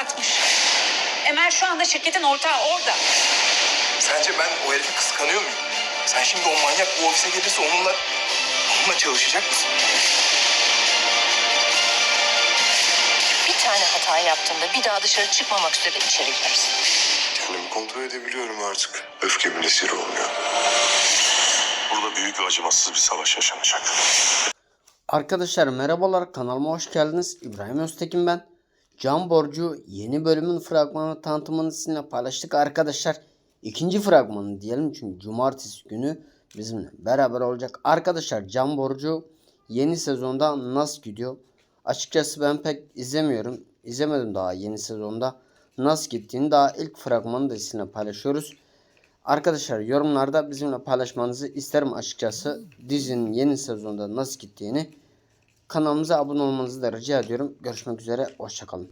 satmış. Emel şu anda şirketin ortağı orada. Sence ben o herifi kıskanıyor muyum? Sen şimdi o manyak bu ofise gelirse onunla... Onunla çalışacak mısın? Bir tane hata yaptığında bir daha dışarı çıkmamak üzere içeri girersin. Kendimi kontrol edebiliyorum artık. Öfkemin esiri olmuyor. Burada büyük ve acımasız bir savaş yaşanacak. Arkadaşlar merhabalar kanalıma hoş geldiniz. İbrahim Öztekin ben. Can Borcu yeni bölümün fragmanı tanıtımını sizinle paylaştık arkadaşlar. İkinci fragmanı diyelim çünkü cumartesi günü bizimle beraber olacak. Arkadaşlar Can Borcu yeni sezonda nasıl gidiyor? Açıkçası ben pek izlemiyorum. İzlemedim daha yeni sezonda. Nasıl gittiğini daha ilk fragmanı da sizinle paylaşıyoruz. Arkadaşlar yorumlarda bizimle paylaşmanızı isterim açıkçası. Dizinin yeni sezonda nasıl gittiğini. Kanalımıza abone olmanızı da rica ediyorum. Görüşmek üzere. Hoşçakalın.